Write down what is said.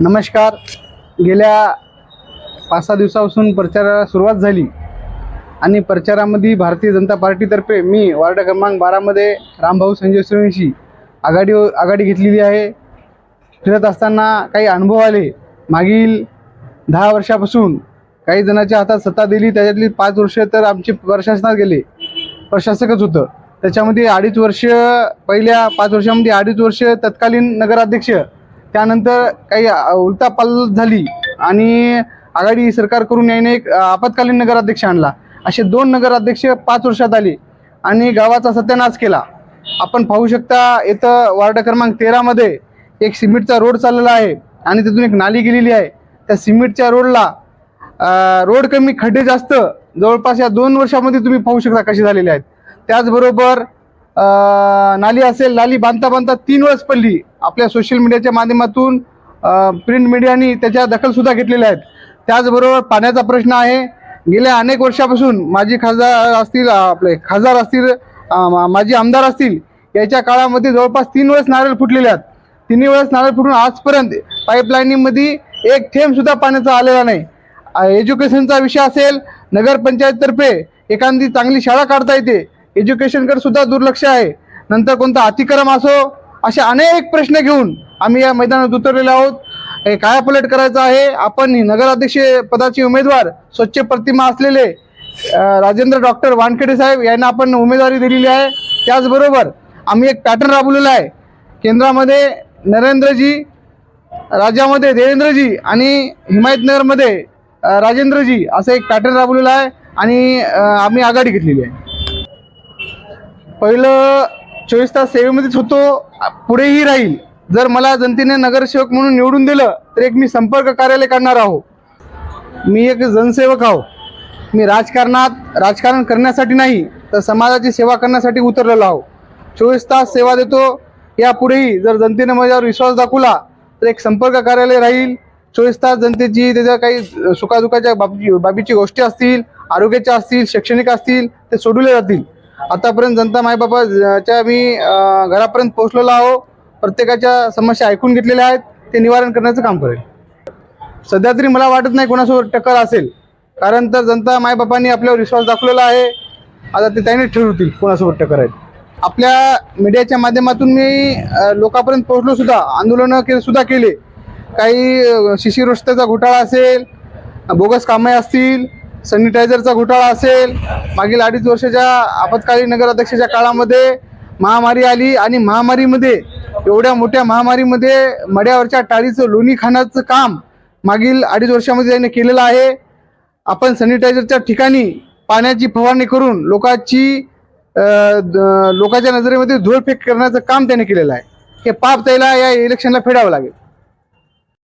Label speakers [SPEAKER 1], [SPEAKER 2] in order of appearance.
[SPEAKER 1] नमस्कार. गेल्या पाच सहा दिवसापासून प्रचाराला सुरुवात झाली आणि प्रचारामध्ये भारतीय जनता पार्टीतर्फे मी वार्ड क्रमांक बारामध्ये रामभाऊ संजय सुरेंशी आघाडी आघाडी घेतलेली आहे. फिरत असताना काही अनुभव आले. मागील दहा वर्षापासून काही जणांच्या हातात सत्ता दिली. त्याच्यातली पाच वर्ष तर आमचे प्रशासनात गेले. प्रशासकच होतं. त्याच्यामध्ये अडीच वर्ष पहिल्या पाच वर्षामध्ये अडीच वर्ष तत्कालीन नगराध्यक्ष त्यानंतर काही उलटापाल झाली आणि आघाडी सरकार करून याने एक आपत्कालीन नगराध्यक्ष आणला. असे दोन नगराध्यक्ष पाच वर्षात आले आणि गावाचा सत्यानाश केला. आपण पाहू शकता इथं वार्ड क्रमांक तेरामध्ये एक सिमेंटचा रोड चाललेला आहे आणि तिथून एक नाली गेलेली आहे. त्या सिमेंटच्या रोडला रोड कमी खड्डे जास्त जवळपास या दोन वर्षामध्ये तुम्ही पाहू शकता कसे झालेले आहेत. त्याचबरोबर नाली असेल नाली बांधता बांधता तीन वेळेस पडली. आपल्या सोशल मीडियाच्या माध्यमातून प्रिंट मीडियानी त्याच्या दखलसुद्धा घेतलेल्या आहेत. त्याचबरोबर पाण्याचा प्रश्न आहे. गेल्या अनेक वर्षापासून माजी खासदार असतील आपले खासदार असतील मा- माजी आमदार असतील याच्या काळामध्ये जवळपास तीन वेळेस नारळ फुटलेले आहेत. तिन्ही वेळेस नारळ फुटून आजपर्यंत पाईपलाईनीमध्ये एक थेंबसुद्धा पाण्याचा आलेला नाही. एज्युकेशनचा विषय असेल नगरपंचायततर्फे एखादी चांगली शाळा काढता येते. एज्युकेशनकडे सुद्धा दुर्लक्ष आहे. नंतर कोणता अतिक्रम असो असे अनेक प्रश्न घेऊन आम्ही या मैदानात उतरलेलो आहोत. हे कायापलट करायचं आहे? आपण नगराध्यक्ष पदाचे उमेदवार स्वच्छ प्रतिमा असलेले राजेंद्र डॉक्टर वानखेडे साहेब यांना आपण उमेदवारी दिलेली आहे. त्याचबरोबर आम्ही एक पॅटर्न राबवलेला आहे. केंद्रामध्ये नरेंद्रजी राज्यामध्ये देवेंद्रजी आणि हिमायतनगरमध्ये राजेंद्रजी असं एक पॅटर्न राबवलेलं आहे आणि आम्ही आघाडी घेतलेली आहे. पहिलं चोवीस तास सेवेमध्येच होतो पुढेही राहील. जर मला जनतेने नगरसेवक म्हणून निवडून दिलं तर एक मी संपर्क कार्यालय करणार आहो. मी एक जनसेवक आहो. मी राजकारणात राजकारण करण्यासाठी नाही तर समाजाची सेवा करण्यासाठी उतरलेलो आहो. चोवीस तास सेवा देतो यापुढेही जर जनतेने माझ्यावर विश्वास दाखवला तर एक संपर्क कार्यालय राहील. चोवीस तास जनतेची त्याच्या काही सुखादुखाच्या बाबी बाबीची गोष्टी असतील आरोग्याच्या असतील शैक्षणिक असतील ते सोडवले जातील. आतापर्यंत जनता मायबापाच्या मी घरापर्यंत पोहोचलेलो आहो. प्रत्येकाच्या समस्या ऐकून घेतलेल्या आहेत. ते निवारण करण्याचं काम करेल. सध्या तरी मला वाटत नाही कोणासोबत टक्कर असेल. कारण तर जनता मायबापांनी आपल्यावर विश्वास दाखवलेला आहे. आता ते त्याने ठरवतील कोणासोबत टक्कर आहेत. आपल्या मीडियाच्या माध्यमातून मी लोकांपर्यंत पोहोचलो सुद्धा. आंदोलनं के सुद्धा केले. काही अ, घोटाळा असेल बोगस कामे असतील सॅनिटायझरचा घोटाळा असेल मागील अडीच वर्षाच्या आपत्कालीन नगराध्यक्षाच्या काळामध्ये महामारी आली आणि महामारीमध्ये एवढ्या मोठ्या महामारीमध्ये मड्यावरच्या टाळीचं लोणी खाण्याचं काम मागील अडीच वर्षामध्ये त्याने केलेलं आहे. आपण सॅनिटायझरच्या ठिकाणी पाण्याची फवारणी करून लोकांची द- लोकांच्या नजरेमध्ये धूळफेक करण्याचं काम त्याने केलेलं आहे. हे पाप त्याला या इलेक्शनला फेडावं लागेल.